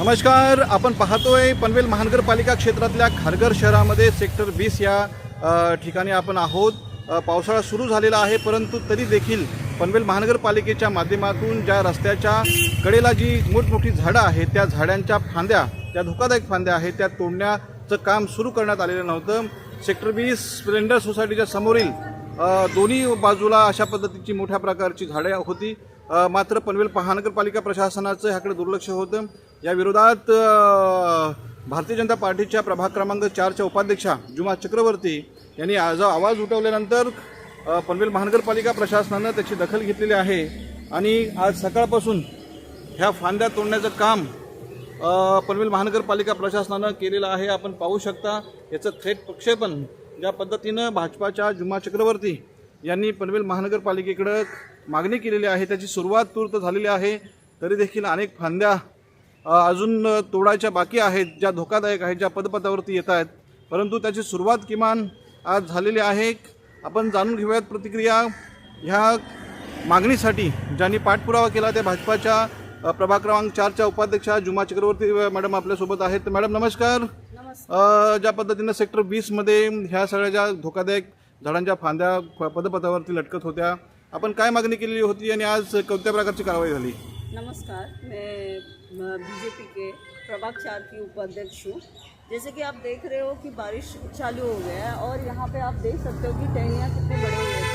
नमस्कार आपण पाहतोय पनवेल महानगरपालिका क्षेत्रातल्या खारघर शहरामध्ये सेक्टर वीस या ठिकाणी आपण आहोत. पावसाळा सुरू झालेला आहे परंतु तरी देखील पनवेल महानगरपालिकेच्या माध्यमातून ज्या रस्त्याच्या कडेला जी मोठमोठी झाडं आहेत त्या झाडांच्या फांद्या त्या धोकादायक फांद्या आहेत त्या तोडण्याचं काम सुरू करण्यात आलेलं नव्हतं. सेक्टर वीस स्प्लेंडर सोसायटीच्या समोरील दोन्ही बाजूला अशा पद्धतीची मोठ्या प्रकारची झाडे होती. मात्र पनवेल महानगरपालिका प्रशासनाचं ह्याकडे दुर्लक्ष होतं. या विरोधात भारतीय जनता पार्टीच्या प्रभाग क्रमांक चारच्या उपाध्यक्षा जुमा चक्रवर्ती यांनी आज आवाज उठवल्यानंतर पनवेल महानगरपालिका प्रशासनानं त्याची दखल घेतलेली आहे. आणि आज सकाळपासून ह्या फांद्या तोडण्याचं काम पनवेल महानगरपालिका प्रशासनानं केलेलं आहे. आपण पाहू शकता याचं थेट प्रक्षेपण ज्या पद्धतीनं भाजपाच्या जुमा चक्रवर्ती यांनी पनवेल महानगरपालिकेकडं मागणी केलेली आहे त्याची सुरुवात तूर्त झालेली आहे तरी देखील अनेक फांद्या अजून तोडायच्या बाकी आहेत ज्या धोकादायक आहेत ज्या पदपथावरती येत आहेत. परंतु त्याची सुरुवात किमान आज झालेली आहे. आपण जाणून घेऊयात प्रतिक्रिया ह्या मागणीसाठी ज्यांनी पाठपुरावा केला त्या भाजपाच्या प्रभाग क्रमांक चारच्या उपाध्यक्षा जुमा चक्रवर्ती मॅडम आपल्यासोबत आहेत. मॅडम नमस्कार. ज्या पद्धतीनं सेक्टर वीसमध्ये ह्या सगळ्या ज्या धोकादायक झाडांच्या फांद्या पदपथावरती लटकत होत्या आपण काय मागणी केलेली होती आणि आज कोणत्या प्रकारची कारवाई झाली? नमस्कार. मैं बीजेपी के प्रभाग चार की उपाध्यक्ष हूँ. जैसे कि आप देख रहे हो कि बारिश चालू हो गया है और यहाँ पे आप देख सकते हो कि टहनियाँ कितने बड़े हुए थे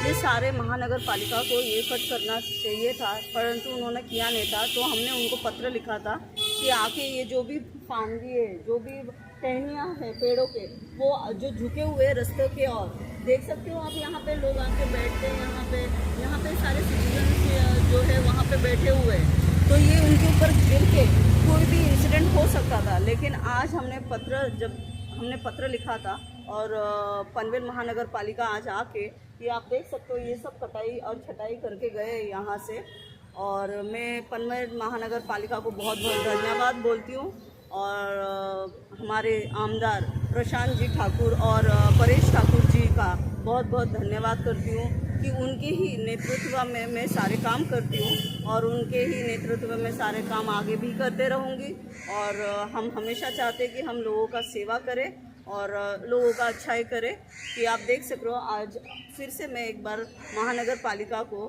ये सारे महानगर पालिका को ये कट करना चाहिए था, परंतु उन्होंने किया नहीं था। तो हमने उनको पत्र लिखा था कि आके ये जो भी फांदी है, जो भी टहनियाँ हैं पेड़ों के, वो जो झुके हुए रास्ते के और, देख सकते हो आप यहाँ पे लोग आके बैठते हैं, यहाँ पे यहाँ पे सारे सिटीजन जो है वहाँ पे बैठे हुए हैं। तो ये उनके ऊपर गिर के कोई भी इंसिडेंट हो सकता था, लेकिन आज हमने पत्र जब हमने पत्र लिखा था और पनवेल महानगर पालिका आज आके ये आप देख सकते हो, ये सब कटाई और छटाई करके गए यहाँ से। और मैं पनवेल महानगर पालिका को बहुत बहुत धन्यवाद बोलती हूँ। और हमारे आमदार प्रशांत जी ठाकुर और परेश ठाकुर जी का बहुत बहुत धन्यवाद करती हूँ। कि उनके ही नेतृत्व में मैं सारे काम करती हूँ और उनके ही नेतृत्व में सारे काम आगे भी करते रहूँगी और हम हमेशा चाहते कि हम लोगों का सेवा करें। और लोगों का अच्छाई करे कि आप देख सक रहे हो आज फिर से मैं एक बार महानगर पालिका को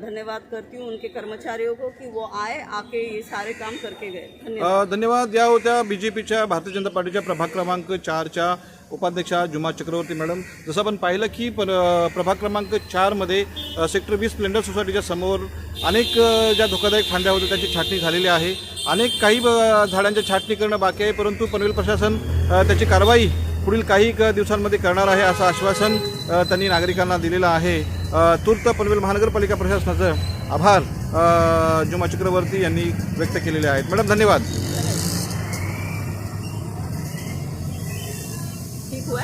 धन्यवाद करती हूँ उनके कर्मचारियों को कि वो आए आके ये सारे काम करके गए। धन्यवाद। धन्यवाद। या होत्या बी जे पीच्या भारतीय जनता पार्टीच्या प्रभाग क्रमांक चारच्या उपाध्यक्षा जुमा चक्रवर्ती मॅडम. जसं आपण पाहिलं की पर प्रभाग क्रमांक चारमध्ये सेक्टर वीस स्प्लेंडर सोसायटीच्या समोर अनेक ज्या धोकादायक फांद्या होत्या त्याची छाटणी झालेली आहे. अनेक काही झाडांच्या झाडांची छाटणी करणं बाकी आहे परंतु पनवेल प्रशासन त्याची कारवाई पुढील काही क- दिवसांमध्ये करणार आहे असं आश्वासन त्यांनी नागरिकांना दिलेलं आहे. तूर्त पनवेल महानगरपालिका प्रशासनाचं आभार जुमा चक्रवर्ती यांनी व्यक्त केलेले आहेत. मॅडम धन्यवाद. ठीक हुआ